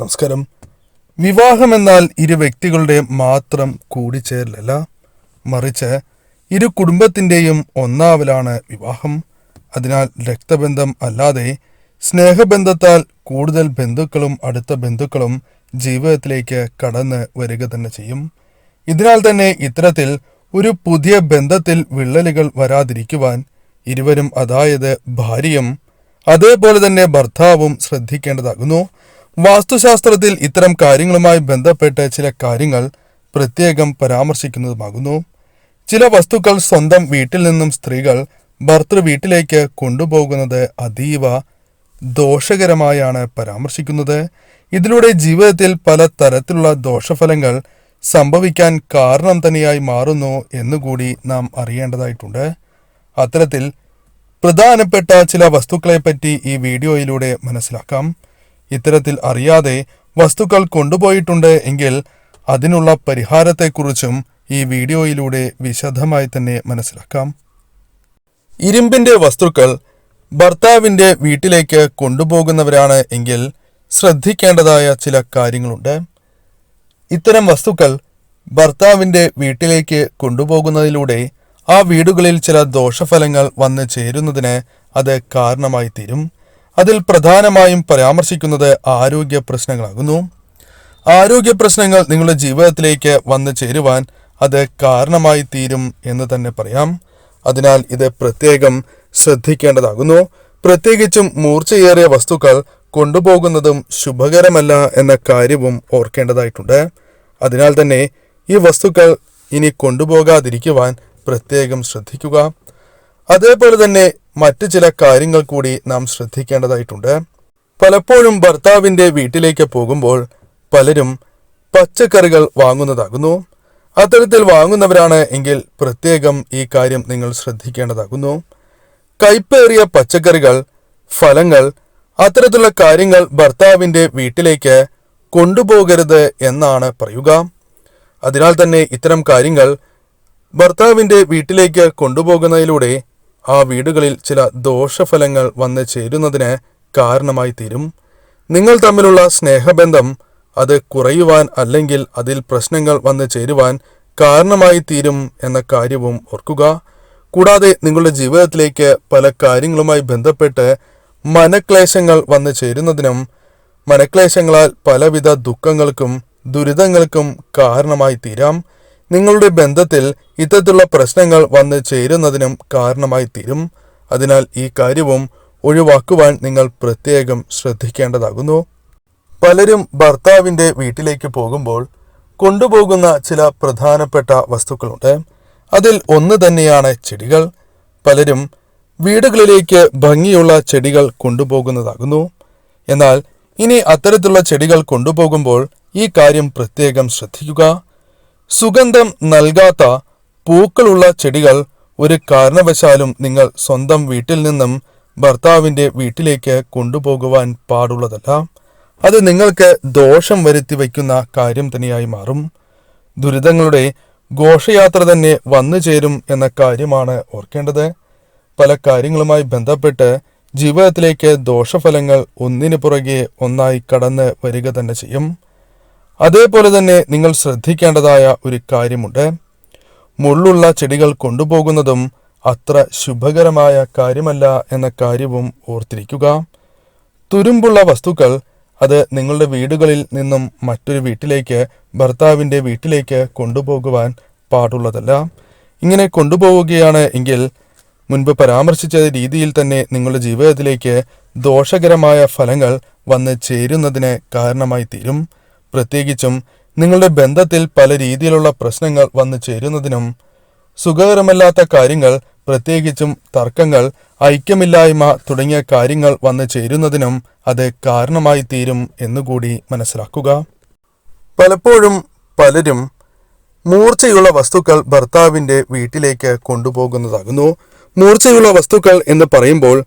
നമസ്കാരം. വിവാഹമെന്നാൽ ഇരു വ്യക്തികളുടെ മാത്രം കൂടിച്ചേരലല്ല. മറിച്ച് ഇരു കുടുംബത്തിന്റെയും ഒന്നാവലാണ് വിവാഹം. അതിനാൽ രക്തബന്ധം അല്ലാതെ സ്നേഹബന്ധത്താൽ കൂടുതൽ ബന്ധുക്കളും അടുത്ത ബന്ധുക്കളും ജീവിതത്തിലേക്ക് കടന്ന് വരിക തന്നെ ചെയ്യും. ഇതിനാൽ തന്നെ ഇത്തരത്തിൽ ഒരു പുതിയ ബന്ധത്തിൽ വിള്ളലുകൾ വരാതിരിക്കുവാൻ ഇരുവരും അതായത് ഭാര്യയും അതേപോലെ തന്നെ ഭർത്താവും ശ്രദ്ധിക്കേണ്ടതാകുന്നു. വാസ്തുശാസ്ത്രത്തിൽ ഇത്തരം കാര്യങ്ങളുമായി ബന്ധപ്പെട്ട് ചില കാര്യങ്ങൾ പ്രത്യേകം പരാമർശിക്കുന്നതുമാകുന്നു. ചില വസ്തുക്കൾ സ്വന്തം വീട്ടിൽ നിന്നും സ്ത്രീകൾ ഭർത്തൃ വീട്ടിലേക്ക് കൊണ്ടുപോകുന്നത് അതീവ ദോഷകരമായാണ് പരാമർശിക്കുന്നത്. ഇതിലൂടെ ജീവിതത്തിൽ പല തരത്തിലുള്ള ദോഷഫലങ്ങൾ സംഭവിക്കാൻ കാരണം തന്നെയായി മാറുന്നു എന്നുകൂടി നാം അറിയേണ്ടതായിട്ടുണ്ട്. അത്തരത്തിൽ പ്രധാനപ്പെട്ട ചില വസ്തുക്കളെപ്പറ്റി ഈ വീഡിയോയിലൂടെ മനസ്സിലാക്കാം. ഇത്തരത്തിൽ അറിയാതെ വസ്തുക്കൾ കൊണ്ടുപോയിട്ടുണ്ട് എങ്കിൽ അതിനുള്ള പരിഹാരത്തെക്കുറിച്ചും ഈ വീഡിയോയിലൂടെ വിശദമായി തന്നെ മനസ്സിലാക്കാം. ഇരുമ്പിന്റെ വസ്തുക്കൾ ഭർത്താവിന്റെ വീട്ടിലേക്ക് കൊണ്ടുപോകുന്നവരാണ് എങ്കിൽ ശ്രദ്ധിക്കേണ്ടതായ ചില കാര്യങ്ങളുണ്ട്. ഇത്തരം വസ്തുക്കൾ ഭർത്താവിന്റെ വീട്ടിലേക്ക് കൊണ്ടുപോകുന്നതിലൂടെ ആ വീടുകളിൽ ചില ദോഷഫലങ്ങൾ വന്നു ചേരുന്നതിന് അത് കാരണമായി തീരും. അതിൽ പ്രധാനമായും പരാമർശിക്കുന്നത് ആരോഗ്യ പ്രശ്നങ്ങളാകുന്നു. ആരോഗ്യ പ്രശ്നങ്ങൾ നിങ്ങളുടെ ജീവിതത്തിലേക്ക് വന്നു ചേരുവാൻ അത് കാരണമായി തീരും എന്ന് തന്നെ പറയാം. അതിനാൽ ഇത് പ്രത്യേകം ശ്രദ്ധിക്കേണ്ടതാകുന്നു. പ്രത്യേകിച്ചും മൂർച്ചയേറിയ വസ്തുക്കൾ കൊണ്ടുപോകുന്നതും ശുഭകരമല്ല എന്ന കാര്യവും ഓർക്കേണ്ടതായിട്ടുണ്ട്. അതിനാൽ തന്നെ ഈ വസ്തുക്കൾ ഇനി കൊണ്ടുപോകാതിരിക്കുവാൻ പ്രത്യേകം ശ്രദ്ധിക്കുക. അതേപോലെ തന്നെ മറ്റു ചില കാര്യങ്ങൾ കൂടി നാം ശ്രദ്ധിക്കേണ്ടതായിട്ടുണ്ട്. പലപ്പോഴും ഭർത്താവിന്റെ വീട്ടിലേക്ക് പോകുമ്പോൾ പലരും പച്ചക്കറികൾ വാങ്ങുന്നതാകുന്നു. അത്തരത്തിൽ വാങ്ങുന്നവരാണ് എങ്കിൽ പ്രത്യേകം ഈ കാര്യം നിങ്ങൾ ശ്രദ്ധിക്കേണ്ടതാകുന്നു. കൈപ്പേറിയ പച്ചക്കറികൾ ഫലങ്ങൾ അത്തരത്തിലുള്ള കാര്യങ്ങൾ ഭർത്താവിന്റെ വീട്ടിലേക്ക് കൊണ്ടുപോകരുത് എന്നാണ് പറയുക. അതിനാൽ തന്നെ ഇത്തരം കാര്യങ്ങൾ ഭർത്താവിന്റെ വീട്ടിലേക്ക് കൊണ്ടുപോകുന്നതിലൂടെ ആ വീടുകളിൽ ചില ദോഷഫലങ്ങൾ വന്ന് ചേരുന്നതിന് കാരണമായി തീരും. നിങ്ങൾ തമ്മിലുള്ള സ്നേഹബന്ധം അത് കുറയുവാൻ അല്ലെങ്കിൽ അതിൽ പ്രശ്നങ്ങൾ വന്ന് ചേരുവാൻ കാരണമായി തീരും എന്ന കാര്യവും ഓർക്കുക. കൂടാതെ നിങ്ങളുടെ ജീവിതത്തിലേക്ക് പല കാര്യങ്ങളുമായി ബന്ധപ്പെട്ട് മനക്ലേശങ്ങൾ വന്നു ചേരുന്നതിനും മനക്ലേശങ്ങളാൽ പലവിധ ദുഃഖങ്ങൾക്കും ദുരിതങ്ങൾക്കും കാരണമായി തീരാം. നിങ്ങളുടെ ബന്ധത്തിൽ ഇത്തരത്തിലുള്ള പ്രശ്നങ്ങൾ വന്ന് ചേരുന്നതിനും കാരണമായി തീരും അതിനാൽ ഈ കാര്യവും ഒഴിവാക്കുവാൻ നിങ്ങൾ പ്രത്യേകം ശ്രദ്ധിക്കേണ്ടതാകുന്നു. പലരും ഭർത്താവിന്റെ വീട്ടിലേക്ക് പോകുമ്പോൾ കൊണ്ടുപോകുന്ന ചില പ്രധാനപ്പെട്ട വസ്തുക്കളുണ്ട്. അതിൽ ഒന്ന് തന്നെയാണ് ചെടികൾ. പലരും വീടുകളിലേക്ക് ഭംഗിയുള്ള ചെടികൾ കൊണ്ടുപോകുന്നതാകുന്നു. എന്നാൽ ഇനി അത്തരത്തിലുള്ള ചെടികൾ കൊണ്ടുപോകുമ്പോൾ ഈ കാര്യം പ്രത്യേകം ശ്രദ്ധിക്കുക. സുഗന്ധം നൽകാത്ത പൂക്കളുള്ള ചെടികൾ ഒരു കാരണവശാലും നിങ്ങൾ സ്വന്തം വീട്ടിൽ നിന്നും ഭർത്താവിന്റെ വീട്ടിലേക്ക് കൊണ്ടുപോകുവാൻ പാടുള്ളതല്ല. അത് നിങ്ങൾക്ക് ദോഷം വരുത്തി വയ്ക്കുന്ന കാര്യം തന്നെയായി മാറും. ദുരിതങ്ങളുടെ ഘോഷയാത്ര തന്നെ വന്നു ചേരും എന്ന കാര്യമാണ് ഓർക്കേണ്ടത്. പല കാര്യങ്ങളുമായി ബന്ധപ്പെട്ട് ജീവിതത്തിലേക്ക് ദോഷഫലങ്ങൾ ഒന്നിനു പുറകെ ഒന്നായി കടന്ന് വരിക തന്നെ ചെയ്യും. അതേപോലെ തന്നെ നിങ്ങൾ ശ്രദ്ധിക്കേണ്ടതായ ഒരു കാര്യമുണ്ട്. മുള്ളുള്ള ചെടികൾ കൊണ്ടുപോകുന്നതും അത്ര ശുഭകരമായ കാര്യമല്ല എന്ന കാര്യവും ഓർത്തിരിക്കുക. തുരുമ്പുള്ള വസ്തുക്കൾ അത് നിങ്ങളുടെ വീടുകളിൽ നിന്നും മറ്റൊരു വീട്ടിലേക്ക് ഭർത്താവിന്റെ വീട്ടിലേക്ക് കൊണ്ടുപോകുവാൻ പാടുള്ളതല്ല. ഇങ്ങനെ കൊണ്ടുപോവുകയാണ് എങ്കിൽ മുൻപ് പരാമർശിച്ച രീതിയിൽ തന്നെ നിങ്ങളുടെ ജീവിതത്തിലേക്ക് ദോഷകരമായ ഫലങ്ങൾ വന്ന് ചേരുന്നതിന് കാരണമായി തീരും. പ്രത്യേകിച്ചും നിങ്ങളുടെ ബന്ധത്തിൽ പല രീതിയിലുള്ള പ്രശ്നങ്ങൾ വന്നു ചേരുന്നതിനും സുഖകരമല്ലാത്ത കാര്യങ്ങൾ പ്രത്യേകിച്ചും തർക്കങ്ങൾ ഐക്യമില്ലായ്മ തുടങ്ങിയ കാര്യങ്ങൾ വന്നു ചേരുന്നതിനും അത് കാരണമായി തീരും എന്നുകൂടി മനസ്സിലാക്കുക. പലപ്പോഴും പലരും മൂർച്ചയുള്ള വസ്തുക്കൾ ഭർത്താവിന്റെ വീട്ടിലേക്ക് കൊണ്ടുപോകുന്നതാകുന്നു. മൂർച്ചയുള്ള വസ്തുക്കൾ എന്ന് പറയുമ്പോൾ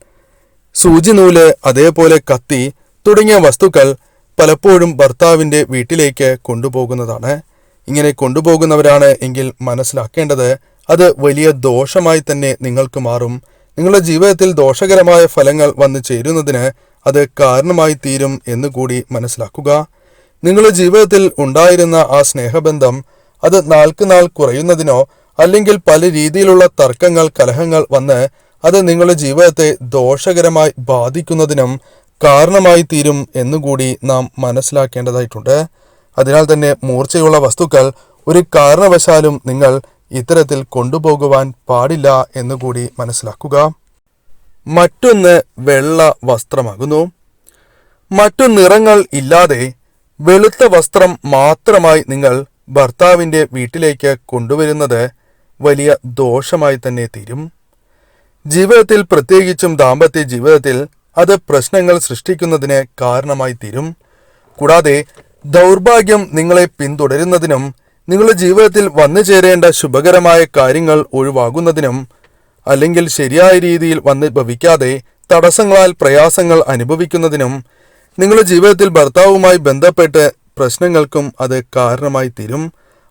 സൂചിനൂൽ അതേപോലെ കത്തി തുടങ്ങിയ വസ്തുക്കൾ പലപ്പോഴും ഭർത്താവിന്റെ വീട്ടിലേക്ക് കൊണ്ടുപോകുന്നതാണ്. ഇങ്ങനെ കൊണ്ടുപോകുന്നവരാണ് എങ്കിൽ മനസ്സിലാക്കേണ്ടത് അത് വലിയ ദോഷമായി തന്നെ നിങ്ങൾക്ക് മാറും. നിങ്ങളുടെ ജീവിതത്തിൽ ദോഷകരമായ ഫലങ്ങൾ വന്നു ചേരുന്നതിന് അത് കാരണമായി തീരും എന്നുകൂടി മനസ്സിലാക്കുക. നിങ്ങളുടെ ജീവിതത്തിൽ ഉണ്ടായിരുന്ന ആ സ്നേഹബന്ധം അത് നാൾക്ക് നാൾ കുറയുന്നതിനോ അല്ലെങ്കിൽ പല രീതിയിലുള്ള തർക്കങ്ങൾ കലഹങ്ങൾ വന്ന് അത് നിങ്ങളുടെ ജീവിതത്തെ ദോഷകരമായി ബാധിക്കുന്നതിനും കാരണമായി തീരും എന്നുകൂടി നാം മനസ്സിലാക്കേണ്ടതായിട്ടുണ്ട്. അതിനാൽ തന്നെ മൂർച്ചയുള്ള വസ്തുക്കൾ ഒരു കാരണവശാലും നിങ്ങൾ ഇത്തരത്തിൽ കൊണ്ടുപോകുവാൻ പാടില്ല എന്നുകൂടി മനസ്സിലാക്കുക. മറ്റൊന്ന് വെള്ള വസ്ത്രമാകുന്നു. മറ്റു നിറങ്ങൾ ഇല്ലാതെ വെളുത്ത വസ്ത്രം മാത്രമായി നിങ്ങൾ ഭർത്താവിന്റെ വീട്ടിലേക്ക് കൊണ്ടുവരുന്നത് വലിയ ദോഷമായി തന്നെ തീരും. ജീവിതത്തിൽ പ്രത്യേകിച്ചും ദാമ്പത്യ ജീവിതത്തിൽ അത് പ്രശ്നങ്ങൾ സൃഷ്ടിക്കുന്നതിന് കാരണമായി തീരും. കൂടാതെ ദൗർഭാഗ്യം നിങ്ങളെ പിന്തുടരുന്നതിനും നിങ്ങളുടെ ജീവിതത്തിൽ വന്നു ചേരേണ്ട ശുഭകരമായ കാര്യങ്ങൾ ഒഴിവാകുന്നതിനും അല്ലെങ്കിൽ ശരിയായ രീതിയിൽ വന്ന് ഭവിക്കാതെ തടസ്സങ്ങളാൽ പ്രയാസങ്ങൾ അനുഭവിക്കുന്നതിനും നിങ്ങളുടെ ജീവിതത്തിൽ ഭർത്താവുമായി ബന്ധപ്പെട്ട് പ്രശ്നങ്ങൾക്കും അത് കാരണമായി തീരും.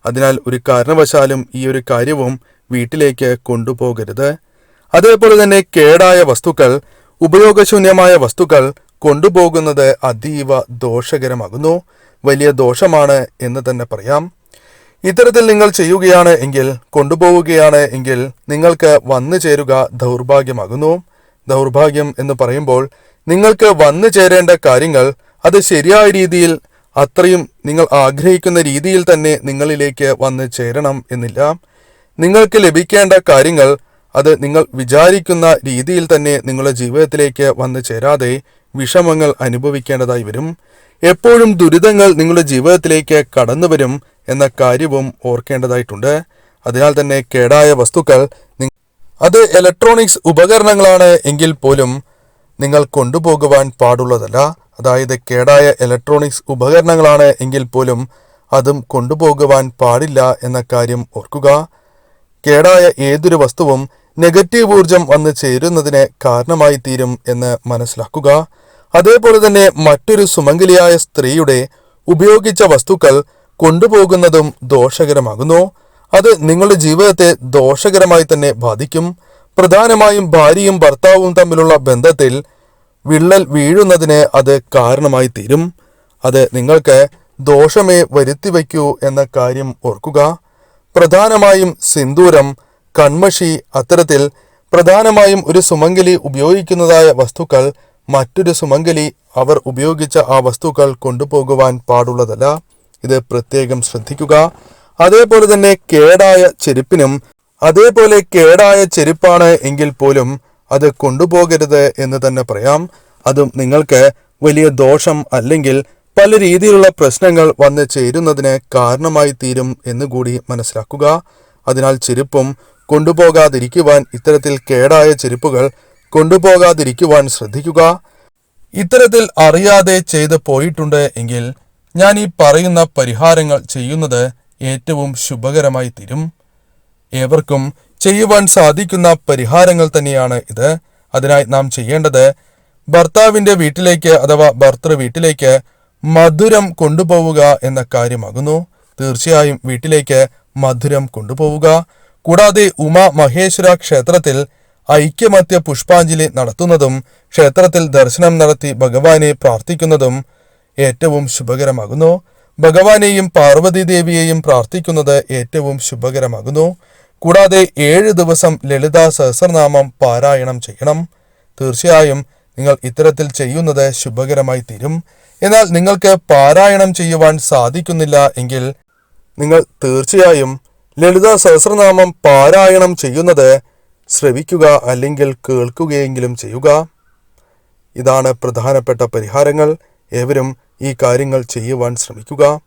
അതിനാൽ ഒരു കാരണവശാലും ഈ ഒരു കാര്യവും വീട്ടിലേക്ക് കൊണ്ടുപോകരുത്. അതേപോലെ തന്നെ കേടായ വസ്തുക്കൾ ഉപയോഗശൂന്യമായ വസ്തുക്കൾ കൊണ്ടുപോകുന്നത് അതീവ ദോഷകരമാകുന്നു. വലിയ ദോഷമാണ് എന്ന് തന്നെ പറയാം. ഇത്തരത്തിൽ നിങ്ങൾ ചെയ്യുകയാണ് എങ്കിൽ കൊണ്ടുപോവുകയാണ് എങ്കിൽ നിങ്ങൾക്ക് വന്നു ചേരുക ദൗർഭാഗ്യമാകുന്നു. ദൗർഭാഗ്യം എന്ന് പറയുമ്പോൾ നിങ്ങൾക്ക് വന്നു ചേരേണ്ട കാര്യങ്ങൾ അത് ശരിയായ രീതിയിൽ അത്രയും നിങ്ങൾ ആഗ്രഹിക്കുന്ന രീതിയിൽ തന്നെ നിങ്ങളിലേക്ക് വന്ന് ചേരണം എന്നില്ല. നിങ്ങൾക്ക് ലഭിക്കേണ്ട കാര്യങ്ങൾ അത് നിങ്ങൾ വിചാരിക്കുന്ന രീതിയിൽ തന്നെ നിങ്ങളുടെ ജീവിതത്തിലേക്ക് വന്നു ചേരാതെ വിഷമങ്ങൾ അനുഭവിക്കേണ്ടതായി വരും. എപ്പോഴും ദുരിതങ്ങൾ നിങ്ങളുടെ ജീവിതത്തിലേക്ക് കടന്നു വരും എന്ന കാര്യവും ഓർക്കേണ്ടതായിട്ടുണ്ട്. അതിനാൽ തന്നെ കേടായ വസ്തുക്കൾ അത് ഇലക്ട്രോണിക്സ് ഉപകരണങ്ങളാണ് എങ്കിൽ പോലും നിങ്ങൾ കൊണ്ടുപോകുവാൻ പാടുള്ളതല്ല. അതായത് കേടായ ഇലക്ട്രോണിക്സ് ഉപകരണങ്ങളാണ് എങ്കിൽ പോലും അതും കൊണ്ടുപോകുവാൻ പാടില്ല എന്ന കാര്യം ഓർക്കുക. കേടായ ഏതൊരു വസ്തുവും നെഗറ്റീവ് ഊർജം വന്ന് ചേരുന്നതിന് കാരണമായി തീരും എന്ന് മനസ്സിലാക്കുക. അതേപോലെ തന്നെ മറ്റൊരു സുമംഗലിയായ സ്ത്രീയുടെ ഉപയോഗിച്ച വസ്തുക്കൾ കൊണ്ടുപോകുന്നതും ദോഷകരമാകുന്നു. അത് നിങ്ങളുടെ ജീവിതത്തെ ദോഷകരമായി തന്നെ ബാധിക്കും. പ്രധാനമായും ഭാര്യയും ഭർത്താവും തമ്മിലുള്ള ബന്ധത്തിൽ വിള്ളൽ വീഴുന്നതിന് അത് കാരണമായി തീരും. അത് നിങ്ങൾക്ക് ദോഷമേ വരുത്തി വയ്ക്കൂ എന്ന കാര്യം ഓർക്കുക. പ്രധാനമായും സിന്ദൂരം കൺമഷി അത്തരത്തിൽ പ്രധാനമായും ഒരു സുമംഗലി ഉപയോഗിക്കുന്നതായ വസ്തുക്കൾ മറ്റൊരു സുമംഗലി അവർ ഉപയോഗിച്ച ആ വസ്തുക്കൾ കൊണ്ടുപോകുവാൻ പാടുള്ളതല്ല. ഇത് പ്രത്യേകം ശ്രദ്ധിക്കുക. അതേപോലെ തന്നെ കേടായ ചെരുപ്പിനും അതേപോലെ കേടായ ചെരുപ്പാണ് എങ്കിൽ പോലും അത് കൊണ്ടുപോകരുത് എന്ന് തന്നെ പറയാം. അതും നിങ്ങൾക്ക് വലിയ ദോഷം അല്ലെങ്കിൽ പല രീതിയിലുള്ള പ്രശ്നങ്ങൾ വന്ന് ചേരുന്നതിന് കാരണമായി തീരും എന്നുകൂടി മനസ്സിലാക്കുക. അതിനാൽ ചെരുപ്പും കൊണ്ടുപോകാതിരിക്കുവാൻ ഇത്തരത്തിൽ കേടായ ചെരുപ്പുകൾ കൊണ്ടുപോകാതിരിക്കുവാൻ ശ്രദ്ധിക്കുക. ഇത്തരത്തിൽ അറിയാതെ ചെയ്ത് പോയിട്ടുണ്ട് എങ്കിൽ ഞാൻ ഈ പറയുന്ന പരിഹാരങ്ങൾ ചെയ്യുന്നത് ഏറ്റവും ശുഭകരമായി തീരും. ഏവർക്കും ചെയ്യുവാൻ സാധിക്കുന്ന പരിഹാരങ്ങൾ തന്നെയാണ് ഇത്. അതിനായി നാം ചെയ്യേണ്ടത് ഭർത്താവിന്റെ വീട്ടിലേക്ക് അഥവാ ഭർത്തൃ വീട്ടിലേക്ക് മധുരം കൊണ്ടുപോവുക എന്ന കാര്യമാകുന്നു. തീർച്ചയായും വീട്ടിലേക്ക് മധുരം കൊണ്ടുപോവുക. കൂടാതെ ഉമാ മഹേശ്വര ക്ഷേത്രത്തിൽ ഐക്യമത്യ പുഷ്പാഞ്ജലി നടത്തുന്നതും ക്ഷേത്രത്തിൽ ദർശനം നടത്തി ഭഗവാനെ പ്രാർത്ഥിക്കുന്നതും ഏറ്റവും ശുഭകരമാകുന്നു. ഭഗവാനെയും പാർവതീദേവിയെയും പ്രാർത്ഥിക്കുന്നത് ഏറ്റവും ശുഭകരമാകുന്നു. കൂടാതെ ഏഴ് ദിവസം ലളിത സഹസ്രനാമം പാരായണം ചെയ്യണം. തീർച്ചയായും നിങ്ങൾ ഇത്തരത്തിൽ ചെയ്യുന്നത് ശുഭകരമായി തീരും. എന്നാൽ നിങ്ങൾക്ക് പാരായണം ചെയ്യുവാൻ സാധിക്കുന്നില്ല എങ്കിൽ നിങ്ങൾ തീർച്ചയായും ലളിത സഹസ്രനാമം പാരായണം ചെയ്യുന്നത് ശ്രവിക്കുക അല്ലെങ്കിൽ കേൾക്കുകയെങ്കിലും ചെയ്യുക. ഇതാണ് പ്രധാനപ്പെട്ട പരിഹാരങ്ങൾ. ഏവരും ഈ കാര്യങ്ങൾ ചെയ്യുവാൻ ശ്രമിക്കുക.